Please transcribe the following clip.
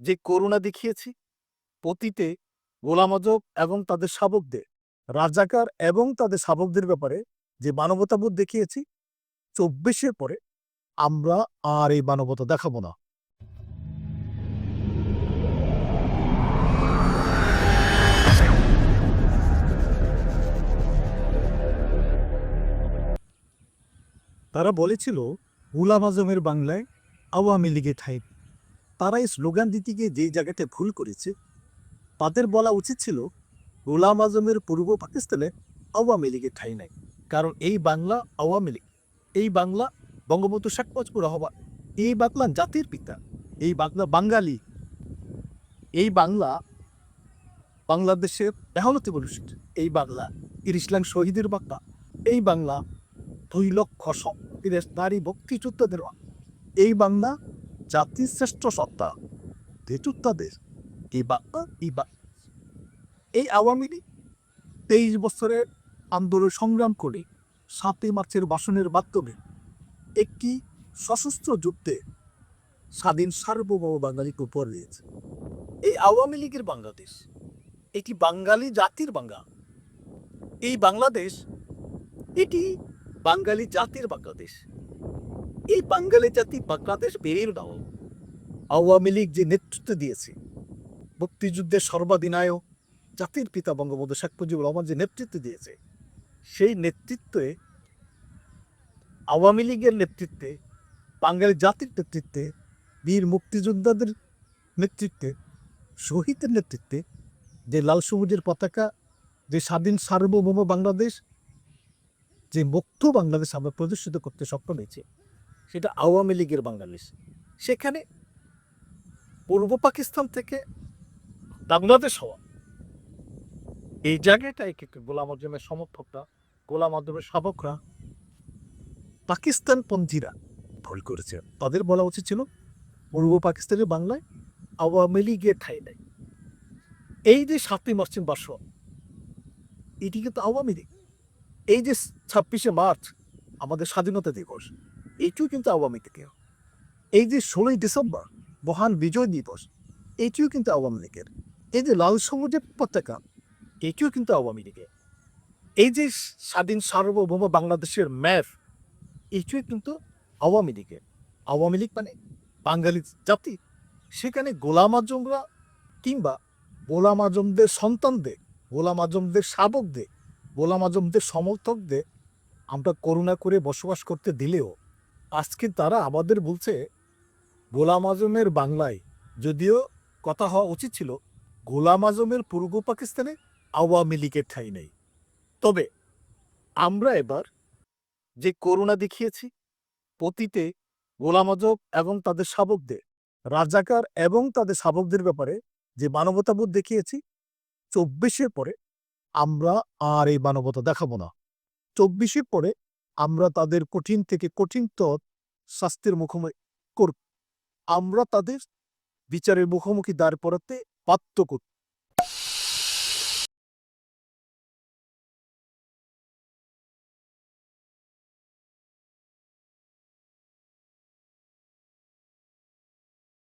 যে করুণা দেখিয়েছি, পতিতে গোলাম এবং তাদের শাবকদের, রাজাকার এবং তাদের শাবকদের ব্যাপারে যে মানবতাবোধ দেখিয়েছি, চব্বিশের পরে আমরা আর এই মানবতা দেখাবো না তারা বলেছিল, গুলাম আজমের বাংলায় আওয়ামী লীগের ঠাই। তারা এই স্লোগান দিতে গিয়ে যেই জায়গাতে ভুল করেছে, তাদের বলা উচিত ছিল, গোলাম আজমের পূর্ব পাকিস্তানে আওয়ামী লীগের ঠাই নাই কারণ এই বাংলা আওয়ামী লীগ, এই বাংলা বঙ্গবন্ধু শেখ মুজিবুর রহমান, এই বাংলা জাতির পিতা, এই বাংলা বাঙালি, এই বাংলা বাংলাদেশের মেহনতি মানুষের এই বাংলা ইসলাম শহীদের বাংলা এই বাংলা দুই লক্ষ সক্রিয় নারী ভক্তিযোদ্ধাদের। এই বাংলা জাতির শ্রেষ্ঠ সত্তা। এই বাংলা এই বাংলা এই আওয়ামী লীগ তেইশ বছরের আন্দোলন সংগ্রাম করে সাতই মার্চের বাসনের মাধ্যমে একটি সশস্ত্র যুদ্ধে স্বাধীন সার্বভৌম বাঙালিকে উপহার দিয়েছে। এই আওয়ামী লীগের বাংলাদেশ, এটি বাঙালি জাতির বাংলা। এই বাংলাদেশ, এটি বাঙালি জাতির বাংলাদেশ। এই বাঙালি জাতি বাংলাদেশ বেরিয়ে দাও আওয়ামী লীগ যে নেতৃত্ব দিয়েছে, মুক্তিযুদ্ধের সর্বাধিনায়ক, জাতির পিতা বঙ্গবন্ধু শেখ মুজিবুর রহমান যে নেতৃত্ব দিয়েছে, সেই নেতৃত্বে, আওয়ামী লীগের নেতৃত্বে, বাঙালি জাতির নেতৃত্বে, বীর মুক্তিযোদ্ধাদের নেতৃত্বে, শহীদের নেতৃত্বে যে লাল সবুজের পতাকা, যে স্বাধীন সার্বভৌম বাংলাদেশ, যে মুক্ত বাংলাদেশ আমরা প্রদর্শিত করতে সক্ষম হয়েছে। সেটা আওয়ামী লীগের বাংলাদেশ সেখানে পূর্ব পাকিস্তান থেকে বাংলাদেশ হওয়া। এই জায়গাটায় কিন্তু গোলাম আজমের সমর্থকরা, গোলাম আজমের শাবকরা পাকিস্তানপন্থীরা ভুল করেছে। তাদের বলা উচিত ছিল, পূর্ব পাকিস্তানের বাংলায় আওয়ামী লীগের ঠাই নাই। এই যে সাতই মার্চের বাস এটি কিন্তু আওয়ামী লীগ। এই যে ছাব্বিশে মার্চ, আমাদের স্বাধীনতা দিবস এটিও কিন্তু আওয়ামী লীগের। এই যে ষোলোই ডিসেম্বর, মহান বিজয় দিবস, এটিও কিন্তু আওয়ামী লীগের। এই যে লাল সবুজের পতাকা, এটিও কিন্তু আওয়ামী লীগের। এই যে স্বাধীন সার্বভৌম বাংলাদেশের ম্যাপ, এটিও কিন্তু আওয়ামী লীগের। আওয়ামী লীগ মানে বাঙালি জাতি। সেখানে গোলাম আজমরা কিংবা গোলাম আজমদের সন্তানদের, গোলাম আজমদের শাবকদের গোলাম আজমদের সমর্থকদের আমরা করুণা করে বসবাস করতে দিলেও আজকে তারা আমাদের বলছে, গোলাম আজমের বাংলায় যদিও কথা হওয়া উচিত ছিল, গোলাম আজমের পূর্ব পাকিস্তানে আওয়ামী লীগের ঠাঁই নেই। তবে আমরা এবার যে করুণা দেখিয়েছি পতিতে গোলাম আজব এবং তাদের শাবকদের, রাজাকার এবং তাদের শাবকদের ব্যাপারে যে মানবতাবোধ দেখিয়েছি, চব্বিশের পরে আমরা আর এই মানবতা দেখাবো না। চব্বিশের পরে আমরা তাদের কঠিন থেকে কঠিনতর শাস্তির মুখোমুখি করব। আমরা তাদের বিচারের মুখোমুখি দাঁড় করাতে বাধ্য করব।